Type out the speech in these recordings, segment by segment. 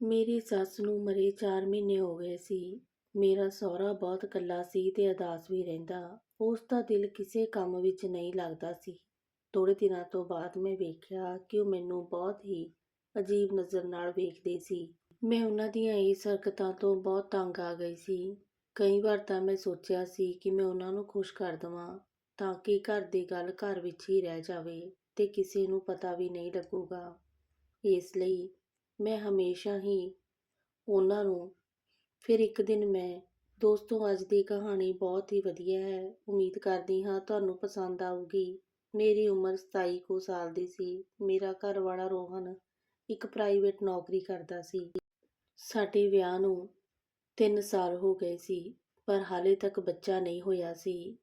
ਮੇਰੀ ਸੱਸ ਨੂੰ ਮਰੇ 4 ਮਹੀਨੇ ਹੋ ਗਏ ਸੀ। ਮੇਰਾ ਸਹੁਰਾ ਬਹੁਤ ਇਕੱਲਾ ਸੀ ਤੇ ਅਦਾਸ ਵੀ ਰਹਿੰਦਾ। ਉਸ ਦਾ ਦਿਲ ਕਿਸੇ ਕੰਮ ਵਿੱਚ ਨਹੀਂ ਲੱਗਦਾ ਸੀ। ਥੋੜੇ ਦਿਨਾਂ ਤੋਂ ਬਾਅਦ ਮੈਂ ਵੇਖਿਆ ਕਿ ਉਹ ਮੈਨੂੰ ਬਹੁਤ ਹੀ ਅਜੀਬ ਨਜ਼ਰ ਨਾਲ ਵੇਖਦੇ ਸੀ। ਮੈਂ ਉਹਨਾਂ ਦੀਆਂ ਇਸ ਹਰਕਤਾਂ ਤੋਂ ਬਹੁਤ ਤੰਗ ਆ ਗਈ ਸੀ। ਕਈ ਵਾਰ ਤਾਂ ਮੈਂ ਸੋਚਿਆ ਸੀ ਕਿ ਮੈਂ ਉਹਨਾਂ ਨੂੰ ਖੁਸ਼ ਕਰ ਦੇਵਾਂ ਤਾਂ ਕਿ ਘਰ ਦੀ ਗੱਲ ਘਰ ਵਿੱਚ ਹੀ ਰਹਿ ਜਾਵੇ ਤੇ ਕਿਸੇ ਨੂੰ ਪਤਾ ਵੀ ਨਹੀਂ ਲੱਗੂਗਾ। ਇਸ ਲਈ ਮੈਂ ਹਮੇਸ਼ਾ ਹੀ ਉਹਨਾਂ ਨੂੰ, ਫਿਰ ਇੱਕ ਦਿਨ ਮੈਂ, ਦੋਸਤੋ, ਅੱਜ ਦੀ ਕਹਾਣੀ ਬਹੁਤ ਹੀ ਵਧੀਆ ਹੈ, ਉਮੀਦ ਕਰਦੀ ਹਾਂ ਤੁਹਾਨੂੰ ਪਸੰਦ ਆਊਗੀ। ਮੇਰੀ ਉਮਰ 27 ਕੁ ਸਾਲ ਦੀ ਸੀ। ਮੇਰਾ ਘਰ ਵਾਲਾ ਰੋਹਨ ਇੱਕ ਪ੍ਰਾਈਵੇਟ ਨੌਕਰੀ ਕਰਦਾ ਸੀ। ਸਾਡੇ ਵਿਆਹ ਨੂੰ 3 ਸਾਲ ਹੋ ਗਏ ਸੀ, ਪਰ ਹਾਲੇ ਤੱਕ ਬੱਚਾ ਨਹੀਂ ਹੋਇਆ ਸੀ।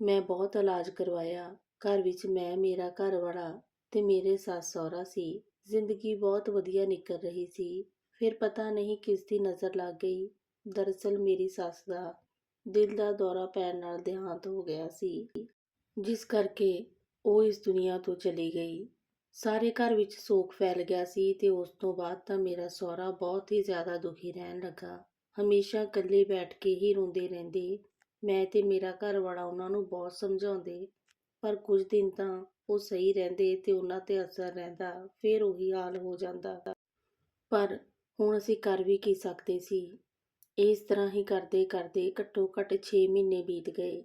ਮੈਂ ਬਹੁਤ ਇਲਾਜ ਕਰਵਾਇਆ। ਘਰ ਵਿੱਚ ਮੈਂ, ਮੇਰਾ ਘਰ ਵਾਲਾ ਤੇ ਮੇਰੇ ਸੱਸ ਸਹੁਰਾ ਸੀ। ਜ਼ਿੰਦਗੀ ਬਹੁਤ ਵਧੀਆ ਨਿਕਲ ਰਹੀ ਸੀ। ਫਿਰ ਪਤਾ ਨਹੀਂ ਕਿਸ ਦੀ ਨਜ਼ਰ ਲੱਗ ਗਈ। ਦਰਅਸਲ ਮੇਰੀ ਸੱਸ ਦਾ ਦਿਲ ਦਾ ਦੌਰਾ ਪੈਣ ਨਾਲ ਦੇਹਾਂਤ ਹੋ ਗਿਆ ਸੀ। ਜਿਸ ਕਰਕੇ ਉਹ ਇਸ ਦੁਨੀਆ ਤੋਂ ਚਲੀ ਗਈ। ਸਾਰੇ ਘਰ ਵਿੱਚ ਸੋਗ ਫੈਲ ਗਿਆ ਸੀ ਤੇ ਉਸ ਤੋਂ ਬਾਅਦ ਤਾਂ ਮੇਰਾ ਸਹੁਰਾ ਬਹੁਤ ਹੀ ਜ਼ਿਆਦਾ ਦੁਖੀ ਰਹਿਣ ਲੱਗਾ। ਹਮੇਸ਼ਾ ਇਕੱਲੇ ਬੈਠ ਕੇ ਹੀ ਰੋਂਦੇ ਰਹਿੰਦੇ। ਮੈਂ ਤੇ ਮੇਰਾ ਘਰ ਵਾਲਾ ਉਹਨਾਂ ਨੂੰ ਬਹੁਤ ਸਮਝਾਉਂਦੇ ਪਰ ਕੁਝ ਦਿਨ ਤਾਂ ਉਹ ਸਹੀ ਰਹਿੰਦੇ ਤੇ ਉਹਨਾਂ ਤੇ ਅਸਰ ਰਹਿੰਦਾ, ਫਿਰ ਉਹੀ ਹਾਲ ਹੋ ਜਾਂਦਾ। ਪਰ ਹੁਣ ਅਸੀਂ ਕਰ ਵੀ ਕੀ ਸਕਦੇ ਸੀ? ਇਸ ਤਰ੍ਹਾਂ ਹੀ ਕਰਦੇ ਕਰਦੇ ਘੱਟੋ ਘੱਟ 6 ਮਹੀਨੇ ਬੀਤ ਗਏ।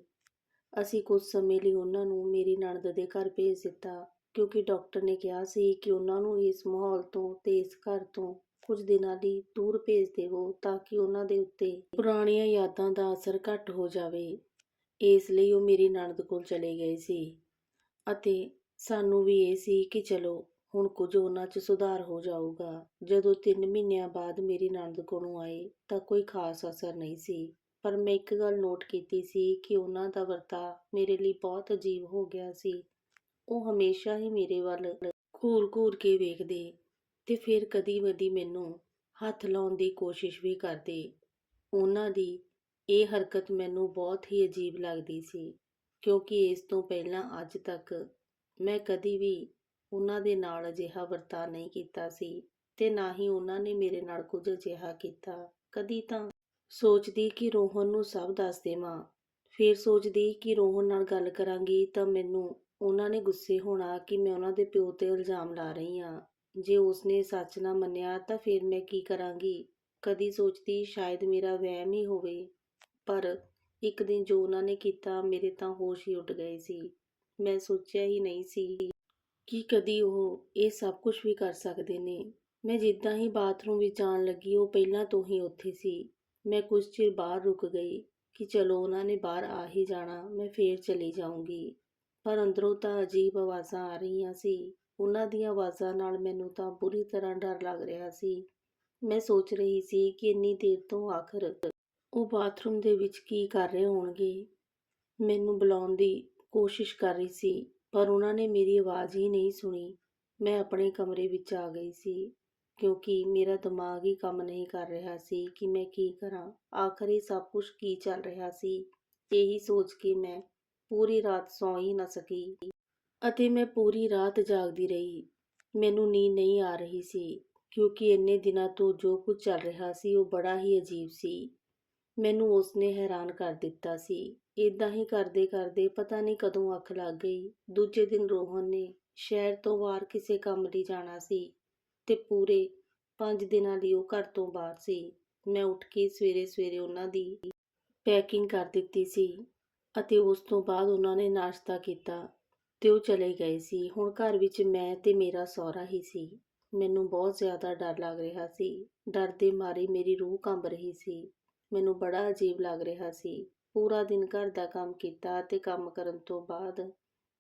ਅਸੀਂ ਕੁਝ ਸਮੇਂ ਲਈ ਉਹਨਾਂ ਨੂੰ ਮੇਰੀ ਨਣਦ ਦੇ ਘਰ ਭੇਜ ਦਿੱਤਾ, ਕਿਉਂਕਿ ਡਾਕਟਰ ਨੇ ਕਿਹਾ ਸੀ ਕਿ ਉਹਨਾਂ ਨੂੰ ਇਸ ਮਾਹੌਲ ਤੋਂ ਤੇ ਇਸ ਘਰ ਤੋਂ ਕੁਝ ਦਿਨਾਂ ਲਈ ਦੂਰ ਭੇਜ ਦੇਵੋ ਤਾਂ ਕਿ ਉਹਨਾਂ ਦੇ ਉੱਤੇ ਪੁਰਾਣੀਆਂ ਯਾਦਾਂ ਦਾ ਅਸਰ ਘੱਟ ਹੋ ਜਾਵੇ। ਇਸ ਲਈ ਉਹ ਮੇਰੀ ਨਣਦ ਕੋਲ ਚਲੇ ਗਏ ਸੀ ਅਤੇ ਸਾਨੂੰ ਵੀ ਇਹ ਸੀ ਕਿ ਚਲੋ, ਹੁਣ ਕੁਝ ਉਹਨਾਂ 'ਚ ਸੁਧਾਰ ਹੋ ਜਾਊਗਾ। ਜਦੋਂ ਤਿੰਨ ਮਹੀਨਿਆਂ ਬਾਅਦ ਮੇਰੀ ਨਣਦ ਕੋਲੋਂ ਆਏ ਤਾਂ ਕੋਈ ਖਾਸ ਅਸਰ ਨਹੀਂ ਸੀ। ਪਰ ਮੈਂ ਇੱਕ ਗੱਲ ਨੋਟ ਕੀਤੀ ਸੀ ਕਿ ਉਹਨਾਂ ਦਾ ਵਰਤਾਅ ਮੇਰੇ ਲਈ ਬਹੁਤ ਅਜੀਬ ਹੋ ਗਿਆ ਸੀ। ਉਹ ਹਮੇਸ਼ਾ ਹੀ ਮੇਰੇ ਵੱਲ ਘੂਰ-ਘੂਰ ਕੇ ਵੇਖਦੇ ਤੇ ਫਿਰ ਕਦੀ-ਕਦੀ ਮੈਨੂੰ ਹੱਥ ਲਾਉਣ ਦੀ ਕੋਸ਼ਿਸ਼ ਵੀ ਕਰਦੇ। ਉਹਨਾਂ ਦੀ ਇਹ ਹਰਕਤ ਮੈਨੂੰ ਬਹੁਤ ਹੀ ਅਜੀਬ ਲੱਗਦੀ ਸੀ, ਕਿਉਂਕਿ ਇਸ ਤੋਂ ਪਹਿਲਾਂ ਅੱਜ ਤੱਕ ਮੈਂ ਕਦੀ ਵੀ ਉਹਨਾਂ ਦੇ ਨਾਲ ਅਜਿਹਾ ਵਰਤਾਅ ਨਹੀਂ ਕੀਤਾ ਸੀ ਤੇ ਨਾ ਹੀ ਉਹਨਾਂ ਨੇ ਮੇਰੇ ਨਾਲ ਕੁਝ ਅਜਿਹਾ ਕੀਤਾ। ਕਦੀ ਤਾਂ ਸੋਚਦੀ ਕਿ ਰੋਹਨ ਨੂੰ ਸਭ ਦੱਸ ਦੇਵਾਂ, ਫਿਰ ਸੋਚਦੀ ਕਿ ਰੋਹਨ ਨਾਲ ਗੱਲ ਕਰਾਂਗੀ ਤਾਂ ਮੈਨੂੰ ਉਹਨਾਂ ਨੇ ਗੁੱਸੇ ਹੋਣਾ ਕਿ ਮੈਂ ਉਹਨਾਂ ਦੇ ਪਿਓ ਤੇ ਇਲਜ਼ਾਮ ਲਾ ਰਹੀ ਹਾਂ। ਜੇ ਉਸਨੇ ਸੱਚ ਨਾ ਮੰਨਿਆ ਤਾਂ ਫਿਰ ਮੈਂ ਕੀ ਕਰਾਂਗੀ? ਕਦੀ ਸੋਚਦੀ ਸ਼ਾਇਦ ਮੇਰਾ ਵਹਿਮ ਹੀ ਹੋਵੇ। ਪਰ ਇੱਕ ਦਿਨ ਜੋ ਉਹਨਾਂ ਨੇ ਕੀਤਾ, ਮੇਰੇ ਤਾਂ ਹੋਸ਼ ਹੀ ਉੱਡ ਗਏ ਸੀ। ਮੈਂ ਸੋਚਿਆ ਹੀ ਨਹੀਂ ਸੀ ਕਿ ਕਦੀ ਉਹ ਇਹ ਸਭ ਕੁਝ ਵੀ ਕਰ ਸਕਦੇ ਨੇ। ਮੈਂ ਜਿੱਦਾਂ ਹੀ ਬਾਥਰੂਮ ਵਿੱਚ ਜਾਣ ਲੱਗੀ, ਉਹ ਪਹਿਲਾਂ ਤੋਂ ਹੀ ਉੱਥੇ ਸੀ। ਮੈਂ ਕੁਝ ਚਿਰ ਬਾਹਰ ਰੁਕ ਗਈ ਕਿ ਚਲੋ ਉਹਨਾਂ ਨੇ ਬਾਹਰ ਆ ਹੀ ਜਾਣਾ, ਮੈਂ ਫੇਰ ਚਲੀ ਜਾਊਂਗੀ। ਪਰ ਅੰਦਰੋਂ ਤਾਂ ਅਜੀਬ ਆਵਾਜ਼ਾਂ ਆ ਰਹੀਆਂ ਸੀ। ਉਹਨਾਂ ਦੀਆਂ ਆਵਾਜ਼ਾਂ ਨਾਲ ਮੈਨੂੰ ਤਾਂ ਬੁਰੀ ਤਰ੍ਹਾਂ ਡਰ ਲੱਗ ਰਿਹਾ ਸੀ। ਮੈਂ ਸੋਚ ਰਹੀ ਸੀ ਕਿ ਇੰਨੀ ਦੇਰ ਤੋਂ ਆਖਰ ਉਹ ਬਾਥਰੂਮ ਦੇ ਵਿੱਚ ਕੀ ਕਰ ਰਹੇ ਹੋਣਗੇ? ਮੈਨੂੰ ਬੁਲਾਉਣ ਦੀ ਕੋਸ਼ਿਸ਼ ਕਰ ਰਹੀ ਸੀ, ਪਰ ਉਹਨਾਂ ਨੇ ਮੇਰੀ ਆਵਾਜ਼ ਹੀ ਨਹੀਂ ਸੁਣੀ। ਮੈਂ ਆਪਣੇ ਕਮਰੇ ਵਿੱਚ ਆ ਗਈ ਸੀ, ਕਿਉਂਕਿ ਮੇਰਾ ਦਿਮਾਗ ਹੀ ਕੰਮ ਨਹੀਂ ਕਰ ਰਿਹਾ ਸੀ ਕਿ ਮੈਂ ਕੀ ਕਰਾਂ। ਆਖਰ ਇਹ ਸਭ ਕੁਝ ਕੀ ਚੱਲ ਰਿਹਾ ਸੀ? ਇਹੀ ਸੋਚ ਕੇ ਮੈਂ ਪੂਰੀ ਰਾਤ ਸੌਂ ਹੀ ਨਾ ਸਕੀ ਅਤੇ ਮੈਂ ਪੂਰੀ ਰਾਤ ਜਾਗਦੀ ਰਹੀ। ਮੈਨੂੰ ਨੀਂਦ ਨਹੀਂ ਆ ਰਹੀ ਸੀ, ਕਿਉਂਕਿ ਇੰਨੇ ਦਿਨਾਂ ਤੋਂ ਜੋ ਕੁਝ ਚੱਲ ਰਿਹਾ ਸੀ ਉਹ ਬੜਾ ਹੀ ਅਜੀਬ ਸੀ। ਮੈਨੂੰ ਉਸਨੇ ਹੈਰਾਨ ਕਰ ਦਿੱਤਾ ਸੀ। ਇਦਾਂ ਹੀ ਕਰਦੇ ਕਰਦੇ ਪਤਾ ਨਹੀਂ ਕਦੋਂ ਅੱਖ ਲੱਗ ਗਈ। ਦੂਜੇ ਦਿਨ ਰੋਹਨ ਨੇ ਸ਼ਹਿਰ ਤੋਂ ਬਾਹਰ ਕਿਸੇ ਕੰਮ ਲਈ ਜਾਣਾ ਸੀ ਤੇ ਪੂਰੇ 5 ਦਿਨਾਂ ਲਈ ਉਹ ਘਰ ਤੋਂ ਬਾਹਰ ਸੀ। ਮੈਂ ਉੱਠ ਕੇ ਸਵੇਰੇ ਸਵੇਰੇ ਉਹਨਾਂ ਦੀ ਪੈਕਿੰਗ ਕਰ ਦਿੱਤੀ ਸੀ ਅਤੇ ਉਸ ਤੋਂ ਬਾਅਦ ਉਹਨਾਂ ਨੇ ਨਾਸ਼ਤਾ ਕੀਤਾ ਤੇ ਉਹ ਚਲੇ ਗਏ ਸੀ। ਹੁਣ ਘਰ ਵਿੱਚ ਮੈਂ ਤੇ ਮੇਰਾ ਸਹੁਰਾ ਹੀ ਸੀ। ਮੈਨੂੰ ਬਹੁਤ ਜ਼ਿਆਦਾ ਡਰ ਲੱਗ ਰਿਹਾ ਸੀ। ਡਰ ਦੇ ਮਾਰੇ ਮੇਰੀ ਰੂਹ ਕੰਬ ਰਹੀ ਸੀ। ਮੈਨੂੰ ਬੜਾ ਅਜੀਬ ਲੱਗ ਰਿਹਾ ਸੀ। ਪੂਰਾ ਦਿਨ ਘਰ ਦਾ ਕੰਮ ਕੀਤਾ ਤੇ ਕੰਮ ਕਰਨ ਤੋਂ ਬਾਅਦ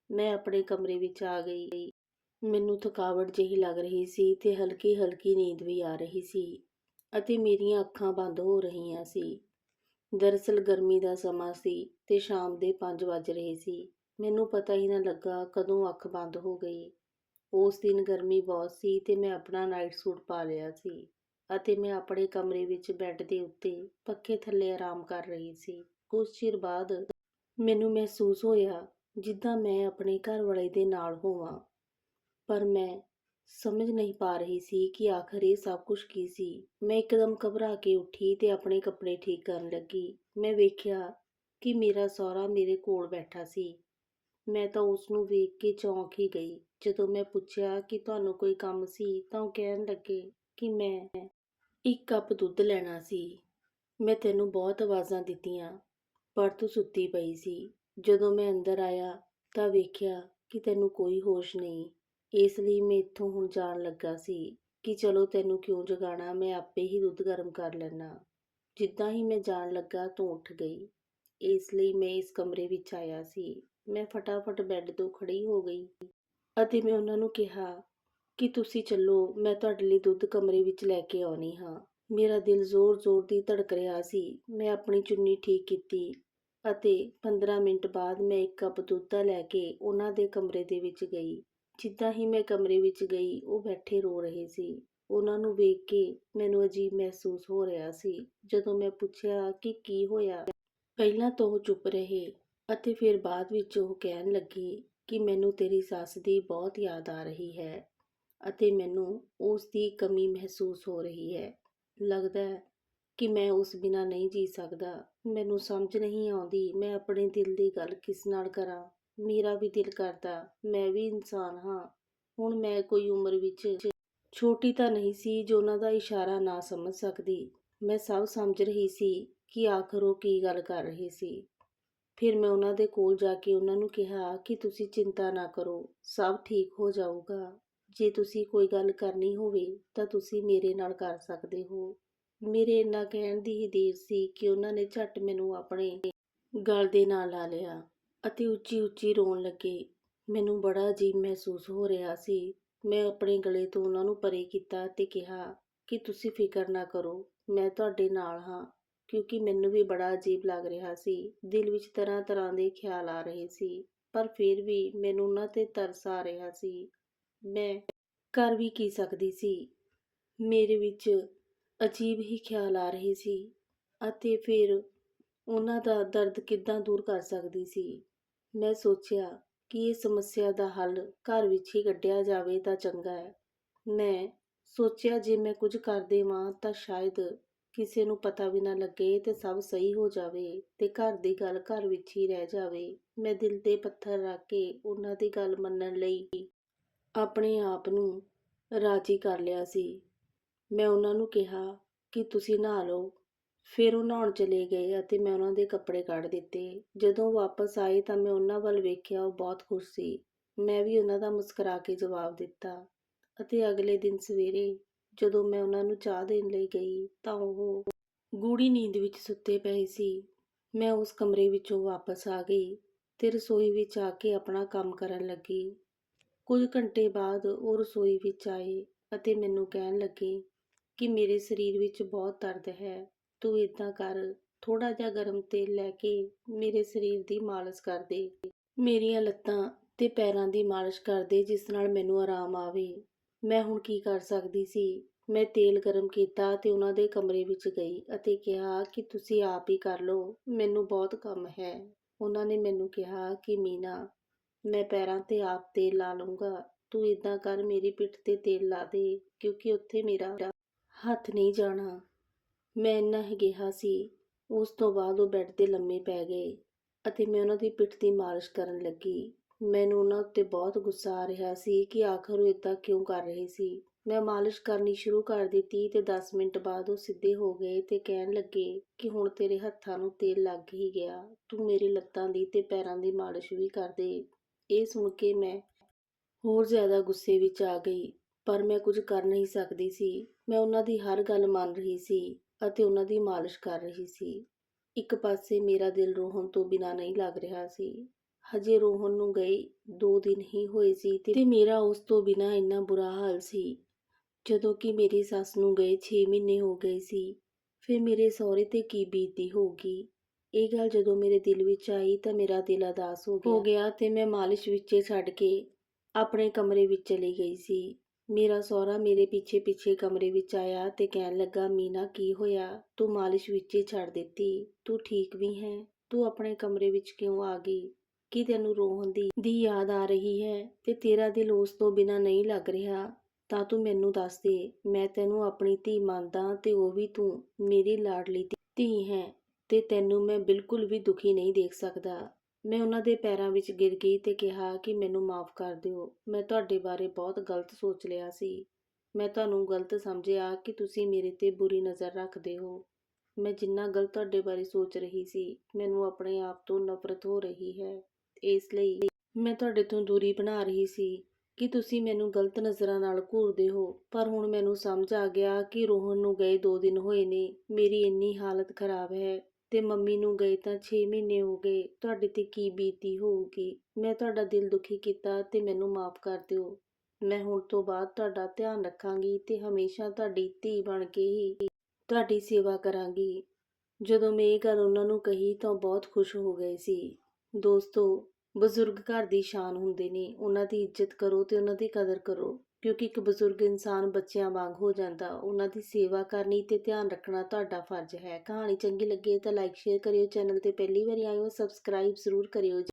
ਮੈਂ ਆਪਣੇ ਕਮਰੇ ਵਿੱਚ ਆ ਗਈ। ਮੈਨੂੰ ਥਕਾਵਟ ਜਿਹੀ ਲੱਗ ਰਹੀ ਸੀ ਤੇ ਹਲਕੀ ਹਲਕੀ ਨੀਂਦ ਵੀ ਆ ਰਹੀ ਸੀ ਅਤੇ ਮੇਰੀਆਂ ਅੱਖਾਂ ਬੰਦ ਹੋ ਰਹੀਆਂ ਸੀ। ਦਰਅਸਲ ਗਰਮੀ ਦਾ ਸਮਾਂ ਸੀ ਤੇ ਸ਼ਾਮ ਦੇ 5 ਵੱਜ ਰਹੇ ਸੀ। ਮੈਨੂੰ ਪਤਾ ਹੀ ਨਾ ਲੱਗਾ ਕਦੋਂ ਅੱਖ ਬੰਦ ਹੋ ਗਈ। ਉਸ ਦਿਨ ਗਰਮੀ ਬਹੁਤ ਸੀ ਤੇ ਮੈਂ ਆਪਣਾ ਨਾਈਟ ਸੂਟ ਪਾ ਲਿਆ ਸੀ। ਅਤੇ ਮੈਂ ਆਪਣੇ ਕਮਰੇ ਵਿੱਚ ਬੈੱਡ ਦੇ ਉੱਤੇ ਪੱਖੇ ਥੱਲੇ ਆਰਾਮ ਕਰ ਰਹੀ ਸੀ। ਕੁਝ ਚਿਰ ਬਾਅਦ ਮੈਨੂੰ ਮਹਿਸੂਸ ਹੋਇਆ ਜਿੱਦਾਂ ਮੈਂ ਆਪਣੇ ਘਰ ਵਾਲੇ ਦੇ ਨਾਲ ਹੋਵਾਂ। ਪਰ ਮੈਂ ਸਮਝ ਨਹੀਂ ਪਾ ਰਹੀ ਸੀ ਕਿ ਆਖਰ ਇਹ ਸਭ ਕੁਝ ਕੀ ਸੀ। ਮੈਂ ਇੱਕਦਮ ਘਬਰਾ ਕੇ ਉੱਠੀ ਤੇ ਆਪਣੇ ਕੱਪੜੇ ਠੀਕ ਕਰਨ ਲੱਗੀ। ਮੈਂ ਵੇਖਿਆ ਕਿ ਮੇਰਾ ਸਹੁਰਾ ਮੇਰੇ ਕੋਲ ਬੈਠਾ ਸੀ। ਮੈਂ ਤਾਂ ਉਸ ਨੂੰ ਵੇਖ ਕੇ ਚੌਂਕ ਹੀ ਗਈ। ਜਦੋਂ ਮੈਂ ਪੁੱਛਿਆ ਕਿ ਤੁਹਾਨੂੰ ਕੋਈ ਕੰਮ ਸੀ ਤਾਂ ਉਹ ਕਹਿਣ ਲੱਗੇ ਕਿ ਮੈਂ ਇੱਕ ਕੱਪ ਦੁੱਧ ਲੈਣਾ ਸੀ। ਮੈਂ ਤੈਨੂੰ ਬਹੁਤ ਆਵਾਜ਼ਾਂ ਦਿੱਤੀਆਂ, ਪਰ ਤੂੰ ਸੁੱਤੀ ਪਈ ਸੀ। ਜਦੋਂ ਮੈਂ ਅੰਦਰ ਆਇਆ ਤਾਂ ਵੇਖਿਆ ਕਿ ਤੈਨੂੰ ਕੋਈ ਹੋਸ਼ ਨਹੀਂ। ਇਸ ਲਈ ਮੈਂ ਇੱਥੋਂ ਹੁਣ ਜਾਣ ਲੱਗਾ ਸੀ ਕਿ ਚਲੋ ਤੈਨੂੰ ਕਿਉਂ ਜਗਾਣਾ ਮੈਂ ਆਪੇ ਹੀ ਦੁੱਧ ਗਰਮ ਕਰ ਲੈਣਾ ਜਿੱਦਾਂ ਹੀ ਮੈਂ ਜਾਣ ਲੱਗਾ ਤੂੰ ਉੱਠ ਗਈ। ਇਸ ਲਈ ਮੈਂ ਇਸ ਕਮਰੇ ਵਿੱਚ ਆਇਆ ਸੀ। ਮੈਂ ਫਟਾਫਟ ਬੈੱਡ ਤੋਂ ਖੜੀ ਹੋ ਗਈ ਅਤੇ ਮੈਂ ਉਹਨਾਂ ਨੂੰ ਕਿਹਾ ਕਿ ਤੁਸੀਂ ਚੱਲੋ, ਮੈਂ ਤੁਹਾਡੇ ਲਈ ਦੁੱਧ ਕਮਰੇ ਵਿੱਚ ਲੈ ਕੇ ਆਉਣੀ ਹਾਂ। ਮੇਰਾ ਦਿਲ ਜ਼ੋਰ-ਜ਼ੋਰ ਦੀ ਧੜਕ ਰਿਹਾ ਸੀ। ਮੈਂ ਆਪਣੀ ਚੁੰਨੀ ਠੀਕ ਕੀਤੀ ਅਤੇ 15 ਮਿੰਟ ਬਾਅਦ ਮੈਂ ਇੱਕ ਕੱਪ ਦੁੱਧ ਦਾ ਲੈ ਕੇ ਉਹਨਾਂ ਦੇ ਕਮਰੇ ਦੇ ਵਿੱਚ ਗਈ। ਜਿੱਦਾਂ ਹੀ ਮੈਂ ਕਮਰੇ ਵਿੱਚ ਗਈ, ਉਹ ਬੈਠੇ ਰੋ ਰਹੇ ਸੀ। ਉਹਨਾਂ ਨੂੰ ਵੇਖ ਕੇ ਮੈਨੂੰ ਅਜੀਬ ਮਹਿਸੂਸ ਹੋ ਰਿਹਾ ਸੀ। ਜਦੋਂ ਮੈਂ ਪੁੱਛਿਆ ਕਿ ਕੀ ਹੋਇਆ, ਪਹਿਲਾਂ ਤਾਂ ਉਹ ਚੁੱਪ ਰਹੇ ਅਤੇ ਫਿਰ ਬਾਅਦ ਵਿੱਚ ਉਹ ਕਹਿਣ ਲੱਗੀ ਕਿ ਮੈਨੂੰ ਤੇਰੀ ਸੱਸ ਦੀ ਬਹੁਤ ਯਾਦ ਆ ਰਹੀ ਹੈ। ਅਤੇ ਮੈਨੂੰ ਉਸ ਦੀ ਕਮੀ ਮਹਿਸੂਸ ਹੋ ਰਹੀ ਹੈ। ਲੱਗਦਾ ਹੈ ਕਿ ਮੈਂ ਉਸ ਬਿਨਾਂ ਨਹੀਂ ਜੀ ਸਕਦਾ। ਮੈਨੂੰ ਸਮਝ ਨਹੀਂ ਆਉਂਦੀ, ਮੈਂ ਆਪਣੇ ਦਿਲ ਦੀ ਗੱਲ ਕਿਸ ਨਾਲ ਕਰਾਂ? ਮੇਰਾ ਵੀ ਦਿਲ ਕਰਦਾ, ਮੈਂ ਵੀ ਇਨਸਾਨ ਹਾਂ। ਹੁਣ ਮੈਂ ਕੋਈ ਉਮਰ ਵਿੱਚ ਛੋਟੀ ਤਾਂ ਨਹੀਂ ਸੀ ਜੋ ਉਹਨਾਂ ਦਾ ਇਸ਼ਾਰਾ ਨਾ ਸਮਝ ਸਕਦੀ। ਮੈਂ ਸਭ ਸਮਝ ਰਹੀ ਸੀ ਕਿ ਆਖਰ ਉਹ ਕੀ ਗੱਲ ਕਰ ਰਹੇ ਸੀ। ਫਿਰ ਮੈਂ ਉਹਨਾਂ ਦੇ ਕੋਲ ਜਾ ਕੇ ਉਹਨਾਂ ਨੂੰ ਕਿਹਾ ਕਿ ਤੁਸੀਂ ਚਿੰਤਾ ਨਾ ਕਰੋ, ਸਭ ਠੀਕ ਹੋ ਜਾਊਗਾ। ਜੇ ਤੁਸੀਂ ਕੋਈ ਗੱਲ ਕਰਨੀ ਹੋਵੇ, ਤਾਂ ਤੁਸੀਂ ਮੇਰੇ ਨਾਲ ਕਰ ਸਕਦੇ ਹੋ। ਮੇਰੇ ਇੰਨਾ ਕਹਿਣ ਦੀ ਹੀ ਦੇਰ ਸੀ ਕਿ ਉਹਨਾਂ ਨੇ ਝੱਟ ਮੈਨੂੰ ਆਪਣੇ ਗਲ ਦੇ ਨਾਲ ਲਾ ਲਿਆ ਅਤੇ ਉੱਚੀ ਉੱਚੀ ਰੋਣ ਲੱਗੇ। ਮੈਨੂੰ ਬੜਾ ਅਜੀਬ ਮਹਿਸੂਸ ਹੋ ਰਿਹਾ ਸੀ। ਮੈਂ ਆਪਣੇ ਗਲੇ ਤੋਂ ਉਹਨਾਂ ਨੂੰ ਪਰੇ ਕੀਤਾ ਤੇ ਕਿਹਾ ਕਿ ਤੁਸੀਂ ਫਿਕਰ ਨਾ ਕਰੋ, ਮੈਂ ਤੁਹਾਡੇ ਨਾਲ ਹਾਂ, ਕਿਉਂਕਿ ਮੈਨੂੰ ਵੀ ਬੜਾ ਅਜੀਬ ਲੱਗ ਰਿਹਾ ਸੀ। ਦਿਲ ਵਿੱਚ ਤਰ੍ਹਾਂ ਤਰ੍ਹਾਂ ਦੇ ਖਿਆਲ ਆ ਰਹੇ ਸੀ, ਪਰ ਫਿਰ ਵੀ ਮੈਨੂੰ ਉਹਨਾਂ ਤੇ ਤਰਸ ਆ ਰਿਹਾ ਸੀ। ਮੈਂ ਕਰ ਵੀ ਕੀ ਸਕਦੀ ਸੀ। ਮੇਰੇ ਵਿੱਚ ਅਜੀਬ ਹੀ ਖਿਆਲ ਆ ਰਹੇ ਸੀ ਅਤੇ ਫਿਰ ਉਹਨਾਂ ਦਾ ਦਰਦ ਕਿੱਦਾਂ ਦੂਰ ਕਰ ਸਕਦੀ ਸੀ। ਮੈਂ ਸੋਚਿਆ ਕਿ ਇਹ ਸਮੱਸਿਆ ਦਾ ਹੱਲ ਘਰ ਵਿੱਚ ਹੀ ਕੱਢਿਆ ਜਾਵੇ ਤਾਂ ਚੰਗਾ ਹੈ। ਮੈਂ ਸੋਚਿਆ ਜੇ ਮੈਂ ਕੁਝ ਕਰ ਦੇਵਾਂ ਤਾਂ ਸ਼ਾਇਦ ਕਿਸੇ ਨੂੰ ਪਤਾ ਵੀ ਨਾ ਲੱਗੇ ਤੇ ਸਭ ਸਹੀ ਹੋ ਜਾਵੇ ਤੇ ਘਰ ਦੀ ਗੱਲ ਘਰ ਵਿੱਚ ਹੀ ਰਹਿ ਜਾਵੇ। ਮੈਂ ਦਿਲ ਤੇ ਪੱਥਰ ਰੱਖ ਕੇ ਉਹਨਾਂ ਦੀ ਗੱਲ ਮੰਨਣ ਲਈ ਆਪਣੇ ਆਪ ਨੂੰ ਰਾਜੀ ਕਰ ਲਿਆ ਸੀ। ਮੈਂ ਉਹਨਾਂ ਨੂੰ ਕਿਹਾ ਕਿ ਤੁਸੀਂ ਨਹਾ ਲਓ। ਫਿਰ ਉਹ ਨਹਾਉਣ ਚਲੇ ਗਏ ਅਤੇ ਮੈਂ ਉਹਨਾਂ ਦੇ ਕੱਪੜੇ ਕੱਢ ਦਿੱਤੇ। ਜਦੋਂ ਵਾਪਸ ਆਏ ਤਾਂ ਮੈਂ ਉਹਨਾਂ ਵੱਲ ਵੇਖਿਆ, ਉਹ ਬਹੁਤ ਖੁਸ਼ ਸੀ। ਮੈਂ ਵੀ ਉਹਨਾਂ ਦਾ ਮੁਸਕਰਾ ਕੇ ਜਵਾਬ ਦਿੱਤਾ ਅਤੇ ਅਗਲੇ ਦਿਨ ਸਵੇਰੇ ਜਦੋਂ ਮੈਂ ਉਹਨਾਂ ਨੂੰ ਚਾਹ ਦੇਣ ਲਈ ਗਈ ਤਾਂ ਉਹ ਗੂੜੀ ਨੀਂਦ ਵਿੱਚ ਸੁੱਤੇ ਪਏ ਸੀ। ਮੈਂ ਉਸ ਕਮਰੇ ਵਿੱਚੋਂ ਵਾਪਸ ਆ ਗਈ ਤੇ ਰਸੋਈ ਵਿੱਚ ਆ ਕੇ ਆਪਣਾ ਕੰਮ ਕਰਨ ਲੱਗੀ। ਕੁਝ ਘੰਟੇ ਬਾਅਦ ਉਹ ਰਸੋਈ ਵਿੱਚ ਆਏ ਅਤੇ ਮੈਨੂੰ ਕਹਿਣ ਲੱਗੇ ਕਿ ਮੇਰੇ ਸਰੀਰ ਵਿੱਚ ਬਹੁਤ ਦਰਦ ਹੈ, ਤੂੰ ਇਦਾਂ ਕਰ ਥੋੜਾ ਜਿਹਾ ਗਰਮ ਤੇਲ ਲੈ ਕੇ ਮੇਰੇ ਸਰੀਰ ਦੀ ਮਾਲਿਸ਼ ਕਰ ਦੇ। ਮੇਰੀਆਂ ਲੱਤਾਂ ਤੇ ਪੈਰਾਂ ਦੀ ਮਾਲਿਸ਼ ਕਰ ਦੇ, ਜਿਸ ਨਾਲ ਮੈਨੂੰ ਆਰਾਮ ਆਵੇ। ਮੈਂ ਹੁਣ ਕੀ ਕਰ ਸਕਦੀ ਸੀ? ਮੈਂ ਤੇਲ ਗਰਮ ਕੀਤਾ ਤੇ ਉਹਨਾਂ ਦੇ ਕਮਰੇ ਵਿੱਚ ਗਈ ਅਤੇ ਕਿਹਾ ਕਿ ਤੁਸੀਂ ਆਪ ਹੀ ਕਰ ਲਓ, ਮੈਨੂੰ ਬਹੁਤ ਕੰਮ ਹੈ। ਉਹਨਾਂ ਨੇ ਮੈਨੂੰ ਕਿਹਾ ਕਿ ਮੀਨਾ ਮੈਂ ਪੈਰਾਂ ਤੇ ਆਪ ਤੇਲ ਲਾ ਲੂੰਗਾ ਤੂੰ ਇਦਾਂ ਕਰ, ਮੇਰੀ ਪਿੱਠ ਤੇ ਤੇਲ ਲਾ ਦੇ, ਕਿਉਂਕਿ ਉੱਥੇ ਮੇਰਾ ਹੱਥ ਨਹੀਂ ਜਾਣਾ। ਮੈਂ ਇੰਨਾ ਹੀ ਕਿਹਾ ਸੀ, ਉਸ ਤੋਂ ਬਾਅਦ ਉਹ ਬੈੱਡ ਤੇ ਲੰਮੇ ਪੈ ਗਏ ਅਤੇ ਮੈਂ ਉਹਨਾਂ ਦੀ ਪਿੱਠ ਦੀ ਮਾਲਿਸ਼ ਕਰਨ ਲੱਗੀ। ਮੈਨੂੰ ਉਹਨਾਂ ਉੱਤੇ ਬਹੁਤ ਗੁੱਸਾ ਆ ਰਿਹਾ ਸੀ ਕਿ ਆਖਰ ਉਹ ਇਦਾਂ ਕਿਉਂ ਕਰ ਰਹੇ ਸੀ। ਮੈਂ ਮਾਲਿਸ਼ ਕਰਨੀ ਸ਼ੁਰੂ ਕਰ ਦਿੱਤੀ ਤੇ 10 ਮਿੰਟ ਬਾਅਦ ਉਹ ਸਿੱਧੇ ਹੋ ਗਏ ਤੇ ਕਹਿਣ ਲੱਗੇ ਕਿ ਹੁਣ ਤੇਰੇ ਹੱਥਾਂ ਨੂੰ ਤੇਲ ਲੱਗ ਹੀ ਗਿਆ। ਤੂੰ ਮੇਰੀ ਲੱਤਾਂ ਦੀ ਤੇ ਪੈਰਾਂ ਦੀ ਮਾਲਿਸ਼ ਵੀ ਕਰ ਦੇ। ਇਹ ਸੁਣ ਕੇ ਮੈਂ ਹੋਰ ਜ਼ਿਆਦਾ ਗੁੱਸੇ ਵਿੱਚ ਆ ਗਈ, ਪਰ ਮੈਂ ਕੁਝ ਕਰ ਨਹੀਂ ਸਕਦੀ ਸੀ। ਮੈਂ ਉਹਨਾਂ ਦੀ ਹਰ ਗੱਲ ਮੰਨ ਰਹੀ ਸੀ ਅਤੇ ਉਹਨਾਂ ਦੀ ਮਾਲਿਸ਼ ਕਰ ਰਹੀ ਸੀ। ਇੱਕ ਪਾਸੇ ਮੇਰਾ ਦਿਲ ਰੋਹਨ ਤੋਂ ਬਿਨਾ ਨਹੀਂ ਲੱਗ ਰਿਹਾ ਸੀ। ਹਜੇ ਰੋਹਨ ਨੂੰ ਗਏ 2 ਦਿਨ ਹੀ ਹੋਏ ਸੀ ਤੇ ਮੇਰਾ ਉਸ ਤੋਂ ਬਿਨਾ ਇੰਨਾ ਬੁਰਾ ਹਾਲ ਸੀ। ਜਦੋਂ ਕਿ ਮੇਰੀ ਸੱਸ ਨੂੰ ਗਏ 6 ਮਹੀਨੇ ਹੋ ਗਏ ਸੀ, ਫਿਰ ਮੇਰੇ ਸਹੁਰੇ ਤੇ ਕੀ ਬੀਤਦੀ ਹੋਊਗੀ? ਇਹ ਗੱਲ ਜਦੋਂ ਮੇਰੇ ਦਿਲ ਵਿੱਚ ਆਈ ਤਾਂ ਮੇਰਾ ਦਿਲ ਉਦਾਸ ਹੋ ਗਿਆ ਹੋ ਗਿਆ। ਤੇ ਮੈਂ ਮਾਲਿਸ਼ ਵਿੱਚੇ ਛੱਡ ਕੇ ਆਪਣੇ ਕਮਰੇ ਵਿੱਚ ਚਲੀ ਗਈ ਸੀ। ਮੇਰਾ ਸਹੁਰਾ ਮੇਰੇ ਪਿੱਛੇ ਪਿੱਛੇ ਕਮਰੇ ਵਿੱਚ ਆਇਆ ਤੇ ਕਹਿਣ ਲੱਗਾ ਮੀਨਾ ਕੀ ਹੋਇਆ? ਤੂੰ ਮਾਲਿਸ਼ ਵਿੱਚੇ ਛੱਡ ਦਿੱਤੀ। ਤੂੰ ਠੀਕ ਵੀ ਹੈ? ਤੂੰ ਆਪਣੇ ਕਮਰੇ ਵਿੱਚ ਕਿਉਂ ਆ ਗਈ? ਕੀ ਤੈਨੂੰ ਰੋਹਨ ਦੀ ਦੀ ਯਾਦ ਆ ਰਹੀ ਹੈ? ਤੇ ਤੇਰਾ ਦਿਲ ਉਸ ਤੋਂ ਬਿਨਾ ਨਹੀਂ ਲੱਗ ਰਿਹਾ। ਤਾਂ ਤੂੰ ਮੈਨੂੰ ਦੱਸ ਦੇ। ਮੈਂ ਤੈਨੂੰ ਆਪਣੀ ਧੀ ਮੰਨਦਾ ਤੇ ਉਹ ਵੀ ਤੂੰ ਮੇਰੀ ਲਾਡਲੀ ਧੀ ਹੈ। ਤੇ ਤੈਨੂੰ ਮੈਂ ਬਿਲਕੁਲ ਵੀ ਦੁਖੀ ਨਹੀਂ ਦੇਖ ਸਕਦਾ। ਮੈਂ ਉਹਨਾਂ ਦੇ ਪੈਰਾਂ ਵਿੱਚ ਗਿਰ ਗਈ ਤੇ ਕਿਹਾ ਕਿ ਮੈਨੂੰ ਮਾਫ ਕਰ ਦਿਓ। ਮੈਂ ਤੁਹਾਡੇ ਬਾਰੇ ਬਹੁਤ ਗਲਤ ਸੋਚ ਲਿਆ ਸੀ। ਮੈਂ ਤੁਹਾਨੂੰ ਗਲਤ ਸਮਝਿਆ ਕਿ ਤੁਸੀਂ ਮੇਰੇ ਤੇ ਬੁਰੀ ਨਜ਼ਰ ਰੱਖਦੇ ਹੋ। ਮੈਂ ਜਿੰਨਾ ਗਲਤ ਤੁਹਾਡੇ ਬਾਰੇ ਸੋਚ ਰਹੀ ਸੀ, ਮੈਨੂੰ ਆਪਣੇ ਆਪ ਤੋਂ ਨਫ਼ਰਤ ਹੋ ਰਹੀ ਹੈ। ਇਸ ਲਈ ਮੈਂ ਤੁਹਾਡੇ ਤੋਂ ਦੂਰੀ ਬਣਾ ਰਹੀ ਸੀ ਕਿ ਤੁਸੀਂ ਮੈਨੂੰ ਗਲਤ ਨਜ਼ਰਾਂ ਨਾਲ ਘੂਰਦੇ ਹੋ। ਪਰ ਹੁਣ ਮੈਨੂੰ ਸਮਝ ਆ ਗਿਆ ਕਿ ਰੋਹਨ ਨੂੰ ਗਏ 2 ਦਿਨ ਹੋਏ ਨੇ। ਮੇਰੀ ਇੰਨੀ ਹਾਲਤ ਖਰਾਬ ਹੈ। ਤੇ ਮੰਮੀ ਨੂੰ ਗਏ ਤਾਂ 6 ਮਹੀਨੇ ਹੋ ਗਏ, ਤੁਹਾਡੇ ਤੇ ਕੀ ਬੀਤੀ ਹੋਊਗੀ? ਮੈਂ ਤੁਹਾਡਾ ਦਿਲ ਦੁਖੀ ਕੀਤਾ ਤੇ ਮੈਨੂੰ ਮਾਫ ਕਰ ਦਿਓ। ਮੈਂ ਹੁਣ ਤੋਂ ਬਾਅਦ ਤੁਹਾਡਾ ਧਿਆਨ ਰੱਖਾਂਗੀ ਤੇ ਹਮੇਸ਼ਾ ਤੁਹਾਡੀ ਧੀ ਬਣ ਕੇ ਹੀ ਤੁਹਾਡੀ ਸੇਵਾ ਕਰਾਂਗੀ। ਜਦੋਂ ਮੈਂ ਇਹ ਗੱਲ ਉਹਨਾਂ ਨੂੰ ਕਹੀ ਤਾਂ ਬਹੁਤ ਖੁਸ਼ ਹੋ ਗਏ ਸੀ। ਦੋਸਤੋ, ਬਜ਼ੁਰਗ ਘਰ ਦੀ ਸ਼ਾਨ ਹੁੰਦੇ ਨੇ, ਉਹਨਾਂ ਦੀ ਇੱਜ਼ਤ ਕਰੋ ਤੇ ਉਹਨਾਂ ਦੀ ਕਦਰ ਕਰੋ। ਕਿਉਂਕਿ ਇੱਕ ਬਜ਼ੁਰਗ ਇਨਸਾਨ ਬੱਚਿਆਂ ਵਾਂਗ ਹੋ ਜਾਂਦਾ, ਉਹਨਾਂ ਦੀ ਸੇਵਾ ਕਰਨੀ ਤੇ ਧਿਆਨ ਰੱਖਣਾ ਤੁਹਾਡਾ ਫਰਜ਼ ਹੈ। ਕਹਾਣੀ ਚੰਗੀ ਲੱਗੇ ਤਾਂ ਲਾਈਕ ਸ਼ੇਅਰ ਕਰਿਓ ਚੈਨਲ ਤੇ ਪਹਿਲੀ ਵਾਰੀ ਆਏ ਹੋ ਸਬਸਕ੍ਰਾਈਬ ਜ਼ਰੂਰ ਕਰਿਓ।